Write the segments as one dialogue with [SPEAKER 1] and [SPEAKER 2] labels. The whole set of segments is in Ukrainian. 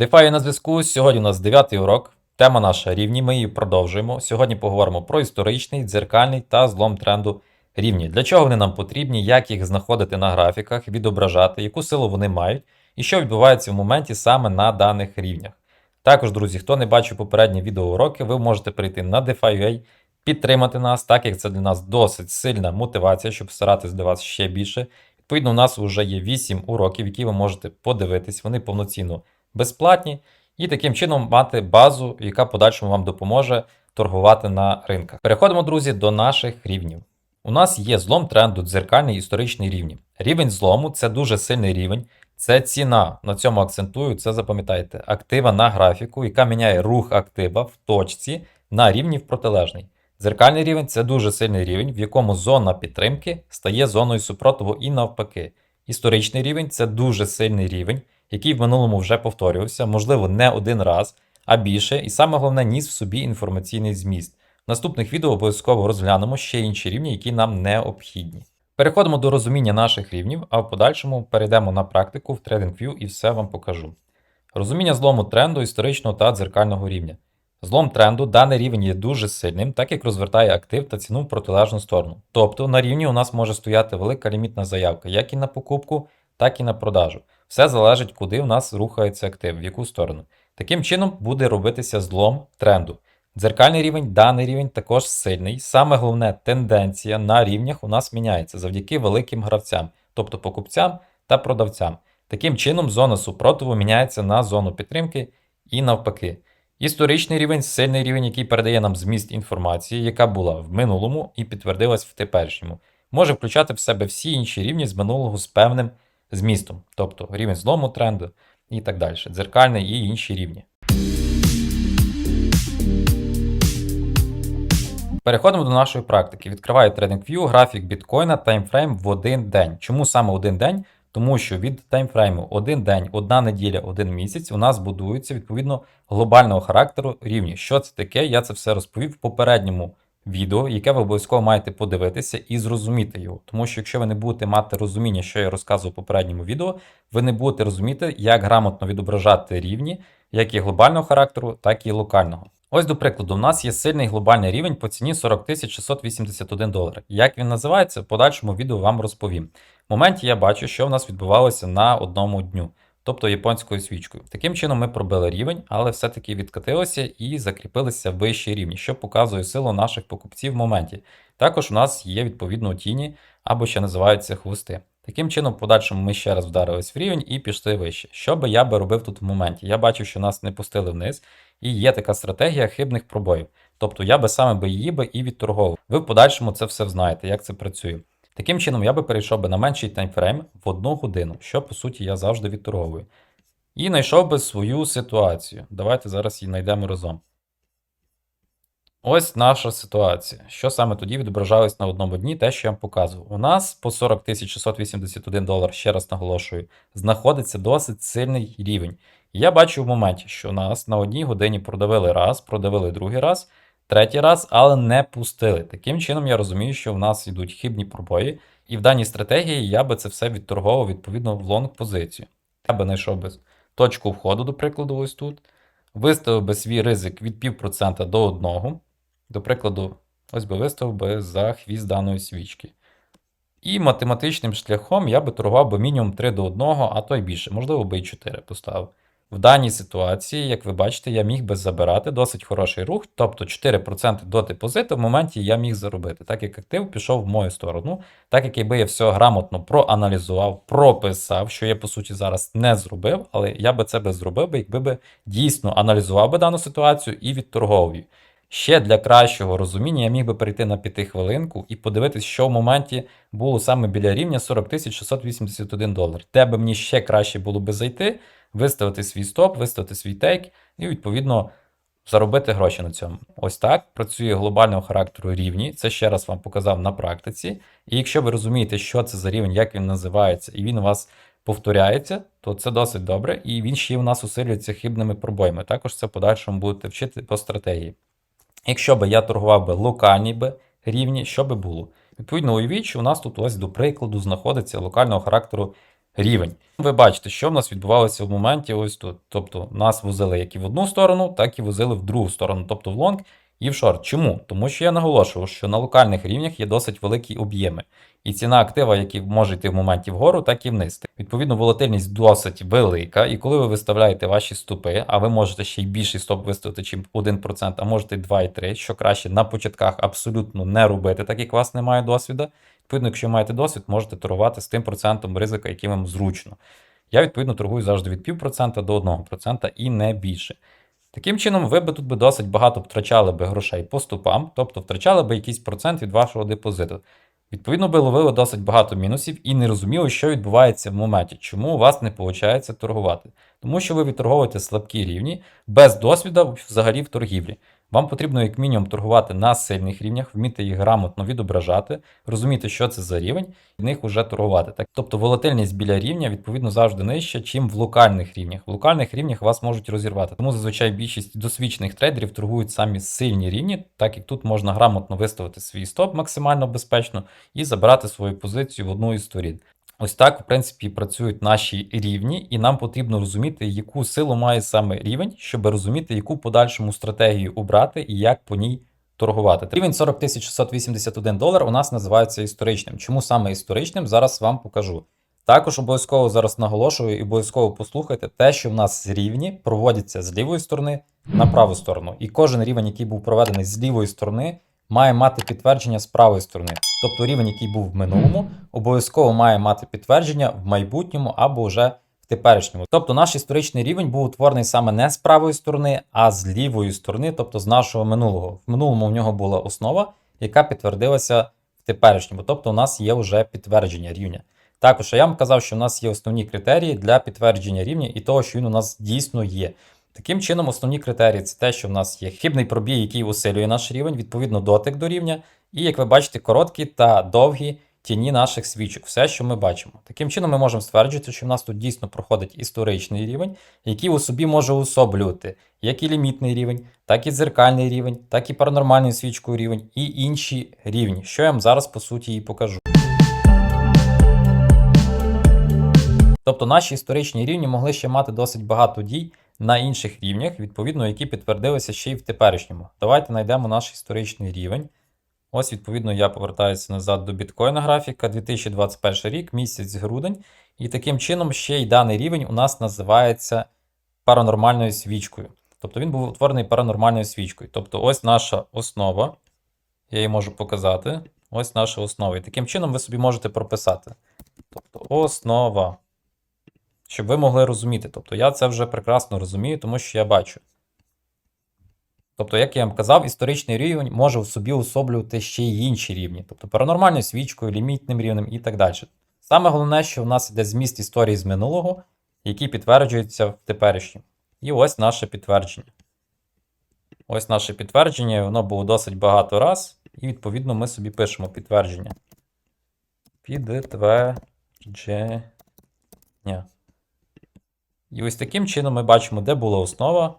[SPEAKER 1] DeFi на зв'язку. Сьогодні у нас 9 урок. Тема наша рівні. Ми її продовжуємо. Сьогодні поговоримо про історичний, дзеркальний та злом тренду рівні. Для чого вони нам потрібні, як їх знаходити на графіках, відображати, яку силу вони мають, і що відбувається в моменті саме на даних рівнях. Також, друзі, хто не бачив попередні відеоуроки, ви можете перейти на DeFi.ua, підтримати нас, так як це для нас досить сильна мотивація, щоб старатись для вас ще більше. Відповідно, у нас вже є 8 уроків, які ви можете подивитись, вони повноцінно безплатні, і таким чином мати базу, яка подальшому вам допоможе торгувати на ринках. Переходимо, друзі, до наших рівнів. У нас є злом тренду, дзеркальний історичний рівні. Рівень злому це дуже сильний рівень. Це ціна. На цьому акцентую, це запам'ятайте. Актива на графіку, яка міняє рух актива в точці на рівні в протилежний. Дзеркальний рівень це дуже сильний рівень, в якому зона підтримки стає зоною супротиву і навпаки. Історичний рівень це дуже сильний рівень, який в минулому вже повторювався, можливо, не один раз, а більше, і саме головне ніс в собі інформаційний зміст. В наступних відео обов'язково розглянемо ще інші рівні, які нам необхідні. Переходимо до розуміння наших рівнів, а в подальшому перейдемо на практику в TradingView і все вам покажу. Розуміння злому тренду історичного та дзеркального рівня. Злом тренду даний рівень є дуже сильним, так як розвертає актив та ціну в протилежну сторону. Тобто на рівні у нас може стояти велика лімітна заявка як і на покупку, так і на продажу. Все залежить, куди в нас рухається актив, в яку сторону. Таким чином буде робитися злом тренду. Дзеркальний рівень, даний рівень також сильний. Саме головне, тенденція на рівнях у нас міняється завдяки великим гравцям, тобто покупцям та продавцям. Таким чином, зона супротиву міняється на зону підтримки і навпаки. Історичний рівень сильний рівень, який передає нам зміст інформації, яка була в минулому і підтвердилась в теперішньому. Може включати в себе всі інші рівні з минулого з певним змістом, тобто рівень злому тренду і так далі, дзеркальний і інші рівні. Переходимо до нашої практики. Відкриваю TradingView, графік біткоїна, таймфрейм в один день. Чому саме один день? Тому що від таймфрейму один день, одна неділя, один місяць у нас будуються відповідно глобального характеру рівні. Що це таке? Я це все розповів в попередньому відео, яке ви обов'язково маєте подивитися і зрозуміти його. Тому що якщо ви не будете мати розуміння, що я розказував в попередньому відео, ви не будете розуміти, як грамотно відображати рівні, як і глобального характеру, так і локального. Ось до прикладу, у нас є сильний глобальний рівень по ціні 40 681 долар. Як він називається, в подальшому відео вам розповім. В моменті я бачу, що в нас відбувалося на одному дню, тобто японською свічкою. Таким чином ми пробили рівень, але все-таки відкатилися і закріпилися в вищій рівні, що показує силу наших покупців в моменті. Також у нас є відповідно тіні або ще називаються хвости. Таким чином, в подальшому ми ще раз вдарились в рівень і пішли вище. Що би я би робив тут в моменті? Я бачу, що нас не пустили вниз, і є така стратегія хибних пробоїв. Тобто я би саме би її би і відторговував. Ви в подальшому це все знаєте, як це працює. Таким чином, я би перейшов би на менший таймфрейм в одну годину, що по суті я завжди відторговую. І знайшов би свою ситуацію. Давайте зараз її знайдемо разом. Ось наша ситуація. Що саме тоді відображалось на одному дні, те, що я вам показував. У нас по 40 681 долар, ще раз наголошую, знаходиться досить сильний рівень. Я бачу в моменті, що нас на одній годині продавили раз, продавили другий раз, третій раз, але не пустили. Таким чином, я розумію, що в нас йдуть хибні пробої, і в даній стратегії я би це все відторговував відповідно в лонг позицію. Я би знайшов би точку входу, до прикладу, ось тут. Виставив би свій ризик від 0,5% до 1%. До прикладу, ось би виставив би за хвіст даної свічки. І математичним шляхом я би торгував би мінімум 3 до 1, а то й більше, можливо, би і 4 поставив. В даній ситуації, як ви бачите, я міг би забирати досить хороший рух, тобто 4% до депозиту в моменті я міг заробити, так як актив пішов в мою сторону, так як якби я все грамотно проаналізував, прописав, що я по суті зараз не зробив, але я би це би зробив, би, якби би дійсно аналізував би дану ситуацію і відторговував. її. Ще для кращого розуміння я міг би перейти на п'ятихвилинку і подивитись, що в моменті було саме біля рівня 40 681 долар. Де би мені ще краще було би зайти, виставити свій стоп, виставити свій тейк і, відповідно, заробити гроші на цьому. Ось так працює глобального характеру рівні. Це ще раз вам показав на практиці. І якщо ви розумієте, що це за рівень, як він називається, і він у вас повторяється, то це досить добре. І він ще у нас усилюється хибними пробоями. Також це в подальшому будете вчити по стратегії. Якщо би я торгував би локальні би рівні, що би було? Відповідно, уявіть, що у нас тут ось, до прикладу, знаходиться локального характеру рівень. Ви бачите, що в нас відбувалося в моменті ось тут. Тобто нас возили як і в одну сторону, так і возили в другу сторону, тобто в лонг і в шорт. Чому? Тому що я наголошував, що на локальних рівнях є досить великі об'єми. І ціна актива, який може йти в моменті вгору, так і вниз. Відповідно, волатильність досить велика. І коли ви виставляєте ваші стопи, а ви можете ще й більший стоп виставити, чим 1%, а можете 2,3%, що краще на початках абсолютно не робити, так як у вас немає досвіду. Відповідно, якщо маєте досвід, можете торгувати з тим процентом ризика, яким вам зручно. Я, відповідно, торгую завжди від 0,5% до 1% і не більше. Таким чином, ви би тут би досить багато втрачали би грошей по стопам, тобто втрачали би якийсь процент від вашого депозиту. Відповідно, би ловили досить багато мінусів і не розуміли, що відбувається в моменті, чому у вас не виходить торгувати. Тому що ви відторговуєте слабкі рівні без досвіду взагалі в торгівлі. Вам потрібно, як мінімум, торгувати на сильних рівнях, вміти їх грамотно відображати, розуміти, що це за рівень, і в них вже торгувати. Так, тобто волатильність біля рівня, відповідно, завжди нижча, чим в локальних рівнях. В локальних рівнях вас можуть розірвати. Тому зазвичай більшість досвідчених трейдерів торгують самі сильні рівні, так як тут можна грамотно виставити свій стоп максимально безпечно і забрати свою позицію в одну із сторін. Ось так, в принципі, працюють наші рівні, і нам потрібно розуміти, яку силу має саме рівень, щоб розуміти, яку подальшому стратегію обрати і як по ній торгувати. Рівень 40 681 долар у нас називається історичним. Чому саме історичним? Зараз вам покажу. Також обов'язково зараз наголошую і обов'язково послухайте те, що в нас рівні проводяться з лівої сторони на праву сторону. І кожен рівень, який був проведений з лівої сторони, має мати підтвердження з правої сторони. Тобто рівень, який був в минулому, обов'язково має мати підтвердження в майбутньому або вже в теперішньому. Тобто наш історичний рівень був утворений саме не з правої сторони, а з лівої сторони, тобто з нашого минулого. В минулому в нього була основа, яка підтвердилася в теперішньому. Тобто у нас є вже підтвердження рівня. Також я вам казав, що у нас є основні критерії для підтвердження рівня і того, що він у нас дійсно є. Таким чином, основні критерії це те, що в нас є хибний пробій, який усилює наш рівень, відповідно дотик до рівня, і, як ви бачите, короткі та довгі тіні наших свічок, все, що ми бачимо. Таким чином, ми можемо стверджувати, що в нас тут дійсно проходить історичний рівень, який у собі може уособлювати як і лімітний рівень, так і дзеркальний рівень, так і паранормальний свічкою рівень, і інші рівні, що я вам зараз по суті і покажу. Тобто наші історичні рівні могли ще мати досить багато дій на інших рівнях, відповідно, які підтвердилися ще й в теперішньому. Давайте знайдемо наш історичний рівень. Ось, відповідно, я повертаюся назад до біткоїна графіка, 2021 рік, місяць грудень. І таким чином ще й даний рівень у нас називається паранормальною свічкою. Тобто він був утворений паранормальною свічкою. Тобто, ось наша основа. Я її можу показати. Ось наша основа. І таким чином ви собі можете прописати. Тобто, основа щоб ви могли розуміти. Тобто я це вже прекрасно розумію, тому що я бачу. Тобто, як я вам казав, історичний рівень може в собі особлювати ще й інші рівні, тобто паранормальною свічкою, лімітним рівнем і так далі. Саме головне, що в нас йде зміст історії з минулого, який підтверджується в теперішньому. І ось наше підтвердження. Ось наше підтвердження, воно було досить багато раз, і, відповідно, ми собі пишемо підтвердження. Підтвердження. І ось таким чином ми бачимо, де була основа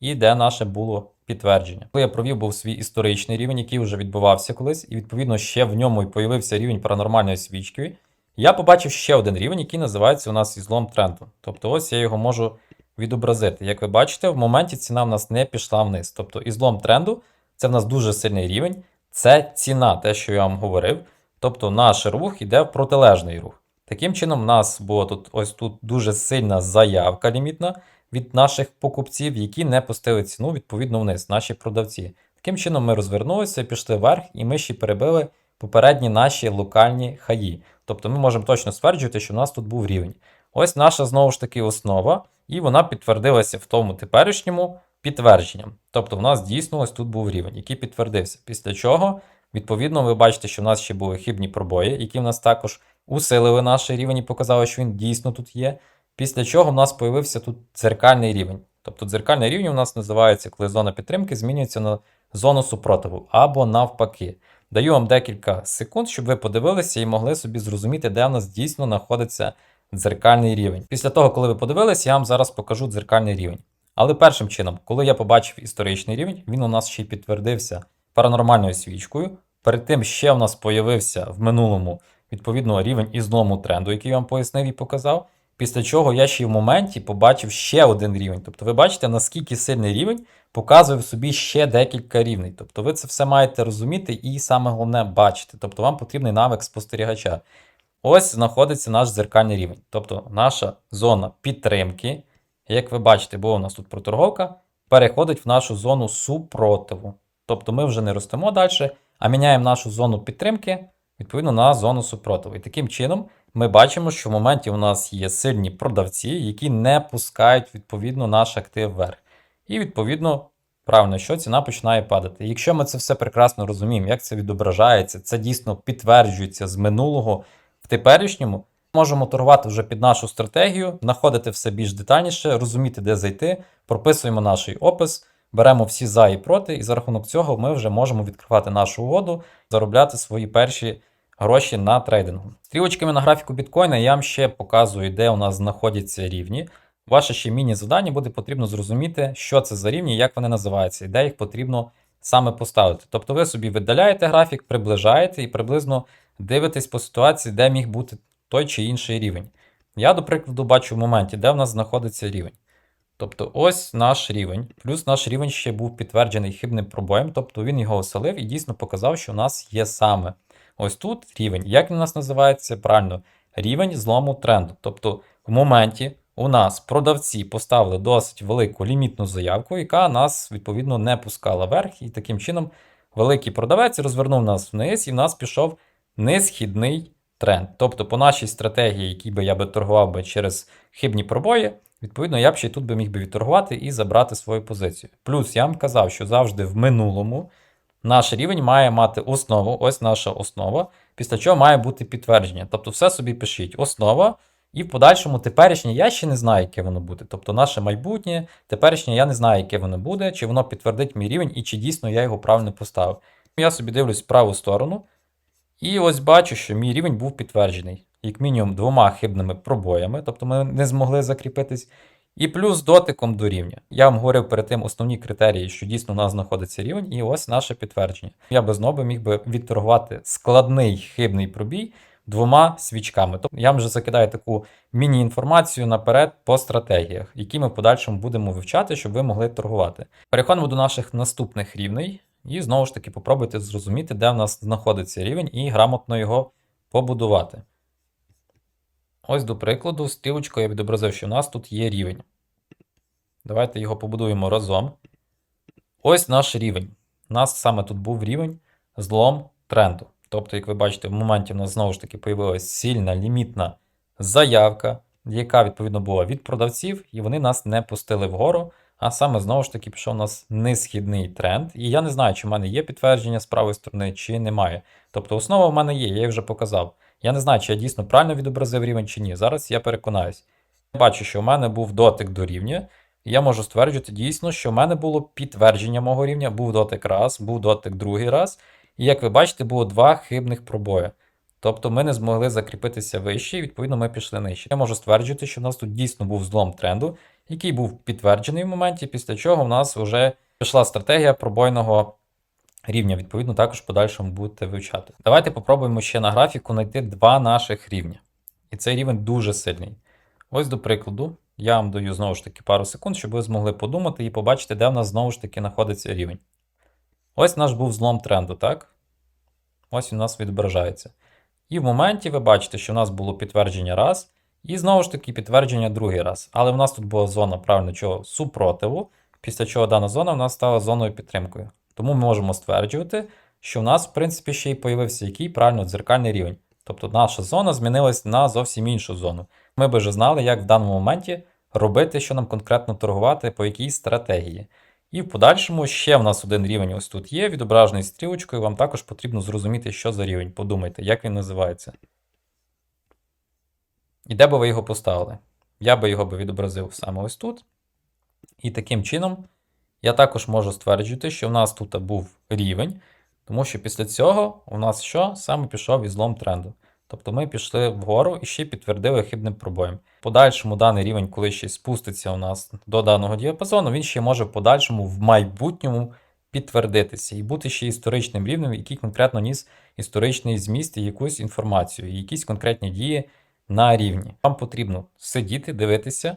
[SPEAKER 1] і де наше було підтвердження. Коли я провів був свій історичний рівень, який вже відбувався колись, і відповідно ще в ньому і появився рівень паранормальної свічки, я побачив ще один рівень, який називається у нас ізлом тренду. Тобто ось я його можу відобразити. Як ви бачите, в моменті ціна в нас не пішла вниз. Тобто ізлом тренду це в нас дуже сильний рівень, це ціна, те, що я вам говорив. Тобто наш рух йде в протилежний рух. Таким чином, у нас була тут ось тут дуже сильна заявка лімітна від наших покупців, які не пустили ціну відповідно вниз, наші продавці. Таким чином, ми розвернулися, пішли вверх, і ми ще перебили попередні наші локальні хаї. Тобто ми можемо точно стверджувати, що у нас тут був рівень. Ось наша знову ж таки основа, і вона підтвердилася в тому теперішньому підтвердженням. Тобто, в нас дійсно ось тут був рівень, який підтвердився. Після чого, відповідно, ви бачите, що в нас ще були хибні пробої, які в нас також усилили наш рівень і показали, що він дійсно тут є. Після чого в нас появився тут дзеркальний рівень. Тобто дзеркальний рівень у нас називається, коли зона підтримки змінюється на зону супротиву або навпаки. Даю вам декілька секунд, щоб ви подивилися і могли собі зрозуміти, де в нас дійсно знаходиться дзеркальний рівень. Після того, коли ви подивилися, я вам зараз покажу дзеркальний рівень. Але першим чином, коли я побачив історичний рівень, він у нас ще й підтвердився паранормальною свічкою. Перед тим ще в нас появився в минулому відповідно, рівень із злому тренду, який я вам пояснив і показав. Після чого я ще в моменті побачив ще один рівень. Тобто, ви бачите, наскільки сильний рівень показує в собі ще декілька рівней. Тобто, ви це все маєте розуміти і саме головне бачити. Тобто, вам потрібний навик спостерігача. Ось знаходиться наш дзеркальний рівень. Тобто, наша зона підтримки, як ви бачите, бо у нас тут проторговка, переходить в нашу зону супротиву. Тобто, ми вже не ростемо далі, а міняємо нашу зону підтримки відповідно на зону супротиву. І таким чином ми бачимо, що в моменті у нас є сильні продавці, які не пускають відповідно наш актив вверх. І відповідно, правильно, що ціна починає падати. Якщо ми це все прекрасно розуміємо, як це відображається, це дійсно підтверджується з минулого в теперішньому. Можемо торгувати вже під нашу стратегію, знаходити все більш детальніше, розуміти, де зайти, прописуємо наш опис, беремо всі за і проти, і за рахунок цього ми вже можемо відкривати нашу угоду, заробляти свої перші гроші на трейдингу. Стрілочками на графіку біткоїна я вам ще показую, де у нас знаходяться рівні. Ваше ще міні-завдання буде потрібно зрозуміти, що це за рівні, як вони називаються, і де їх потрібно саме поставити. Тобто ви собі видаляєте графік, приближаєте і приблизно дивитесь по ситуації, де міг бути той чи інший рівень. Я, до прикладу, бачу в моменті, де в нас знаходиться рівень. Тобто ось наш рівень, плюс наш рівень ще був підтверджений хибним пробоєм, тобто він його оселив і дійсно показав, що у нас є саме ось тут рівень. Як він у нас називається? Правильно, рівень злому тренду. Тобто в моменті у нас продавці поставили досить велику лімітну заявку, яка нас відповідно не пускала вверх, і таким чином великий продавець розвернув нас вниз, і в нас пішов несхідний тренд. Тобто, по нашій стратегії, якій би я би торгував би через хибні пробої, відповідно, я б ще й тут би міг би відторгувати і забрати свою позицію. Плюс я вам казав, що завжди в минулому наш рівень має мати основу, ось наша основа, після чого має бути підтвердження. Тобто, все собі пишіть основа. І в подальшому теперішнє я ще не знаю, яке воно буде. Тобто наше майбутнє, теперішнє я не знаю, яке воно буде, чи воно підтвердить мій рівень, і чи дійсно я його правильно поставив. Я собі дивлюсь в праву сторону, і ось бачу, що мій рівень був підтверджений, як мінімум двома хибними пробоями, тобто ми не змогли закріпитись, і плюс дотиком до рівня. Я вам говорив перед тим основні критерії, що дійсно у нас знаходиться рівень, і ось наше підтвердження. Я би знову міг би відторгувати складний хибний пробій двома свічками. Тобто я вам вже закидаю таку міні-інформацію наперед по стратегіях, які ми в подальшому будемо вивчати, щоб ви могли торгувати. Переходимо до наших наступних рівней, і знову ж таки попробуйте зрозуміти, де в нас знаходиться рівень, і грамотно його побудувати. Ось, до прикладу, стрілочкою я відобразив, що у нас тут є рівень. Давайте його побудуємо разом. Ось наш рівень. У нас саме тут був рівень злом тренду. Тобто, як ви бачите, в моменті у нас знову ж таки появилася сильна лімітна заявка, яка відповідно була від продавців, і вони нас не пустили вгору. А саме знову ж таки пішов у нас несхідний тренд. І я не знаю, чи в мене є підтвердження з правої сторони, чи немає. Тобто основа в мене є, я її вже показав. Я не знаю, чи я дійсно правильно відобразив рівень чи ні. Зараз я переконаюсь. Я бачу, що в мене був дотик до рівня. І я можу стверджувати дійсно, що в мене було підтвердження мого рівня, був дотик раз, був дотик другий раз. І як ви бачите, було два хибних пробої. Тобто ми не змогли закріпитися вище, і відповідно ми пішли нижче. Я можу стверджувати, що в нас тут дійсно був злом тренду, який був підтверджений в моменті, після чого в нас вже пішла стратегія пробойного рівня. Відповідно, також в подальшому будете вивчати. Давайте попробуємо ще на графіку знайти два наших рівня. І цей рівень дуже сильний. Ось, до прикладу, я вам даю знову ж таки пару секунд, щоб ви змогли подумати і побачити, де в нас знову ж таки знаходиться рівень. Ось наш був злом тренду, так? Ось він у нас відображається. І в моменті ви бачите, що в нас було підтвердження раз, і знову ж таки підтвердження другий раз. Але в нас тут була зона правильно чого супротиву, після чого дана зона в нас стала зоною підтримкою. Тому ми можемо стверджувати, що в нас, в принципі, ще й появився який правильно дзеркальний рівень. Тобто наша зона змінилась на зовсім іншу зону. Ми би вже знали, як в даному моменті робити, що нам конкретно торгувати, по якій стратегії. І в подальшому ще в нас один рівень ось тут є, відображений стрілочкою. Вам також потрібно зрозуміти, що за рівень. Подумайте, як він називається. І де би ви його поставили? Я би його би відобразив саме ось тут. І таким чином я також можу стверджувати, що в нас тут був рівень, тому що після цього у нас що? Саме пішов ізлом тренду. Тобто ми пішли вгору і ще підтвердили хибним пробоєм. Подальшому даний рівень, коли ще спуститься у нас до даного діапазону, він ще може в подальшому в майбутньому підтвердитися і бути ще історичним рівнем, який конкретно ніс історичний зміст і якусь інформацію, і якісь конкретні дії на рівні. Вам потрібно сидіти, дивитися,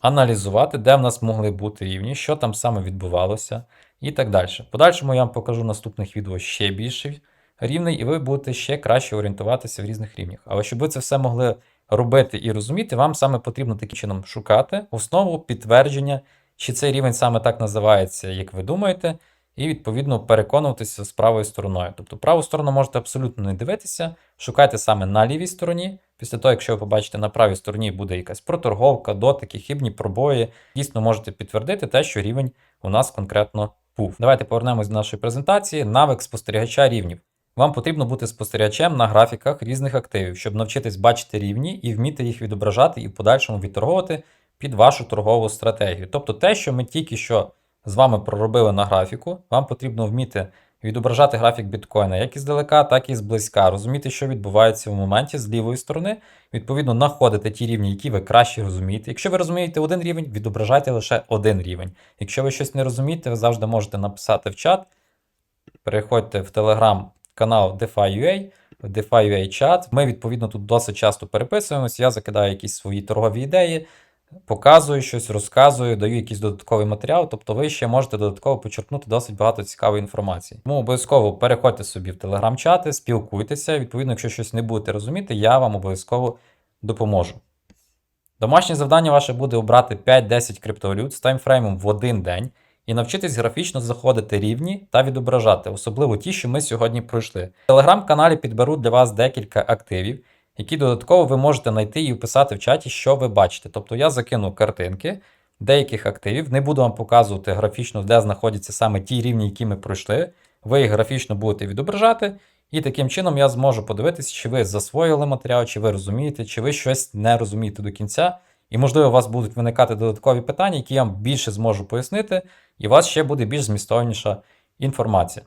[SPEAKER 1] аналізувати, де в нас могли бути рівні, що там саме відбувалося і так далі. Подальшому я вам покажу наступних відео ще більший рівний, і ви будете ще краще орієнтуватися в різних рівнях. Але щоб ви це все могли робити і розуміти, вам саме потрібно таким чином шукати основу підтвердження, чи цей рівень саме так називається, як ви думаєте, і відповідно переконуватися з правою стороною. Тобто праву сторону можете абсолютно не дивитися, шукайте саме на лівій стороні. Після того, якщо ви побачите на правій стороні буде якась проторговка, дотики, хибні пробої, дійсно можете підтвердити те, що рівень у нас конкретно був. Давайте повернемось до нашої презентації. Навик спостерігача рівнів. Вам потрібно бути спостерігачем на графіках різних активів, щоб навчитись бачити рівні і вміти їх відображати і в подальшому відторговувати під вашу торгову стратегію. Тобто те, що ми тільки що з вами проробили на графіку, вам потрібно вміти відображати графік біткоїна як іздалека, так і зблизька, розуміти, що відбувається в моменті з лівої сторони, відповідно, знаходити ті рівні, які ви краще розумієте. Якщо ви розумієте один рівень, відображайте лише один рівень. Якщо ви щось не розумієте, ви завжди можете написати в чат. Переходьте в телеграм канал DeFi.ua, DeFi.ua чат. Ми, відповідно, тут досить часто переписуємося. Я закидаю якісь свої торгові ідеї, показую щось, розказую, даю якийсь додатковий матеріал. Тобто ви ще можете додатково почерпнути досить багато цікавої інформації. Тому обов'язково переходьте собі в телеграм-чати, спілкуйтеся. Відповідно, якщо щось не будете розуміти, я вам обов'язково допоможу. Домашнє завдання ваше буде обрати 5-10 криптовалют з таймфреймом в один день і навчитись графічно заходити рівні та відображати, особливо ті, що ми сьогодні пройшли. В телеграм-каналі підберу для вас декілька активів, які додатково ви можете знайти і вписати в чаті, що ви бачите. Тобто я закину картинки деяких активів, не буду вам показувати графічно, де знаходяться саме ті рівні, які ми пройшли. Ви їх графічно будете відображати, і таким чином я зможу подивитися, чи ви засвоїли матеріал, чи ви розумієте, чи ви щось не розумієте до кінця. І, можливо, у вас будуть виникати додаткові питання, які я вам більше зможу пояснити, і у вас ще буде більш змістовніша інформація.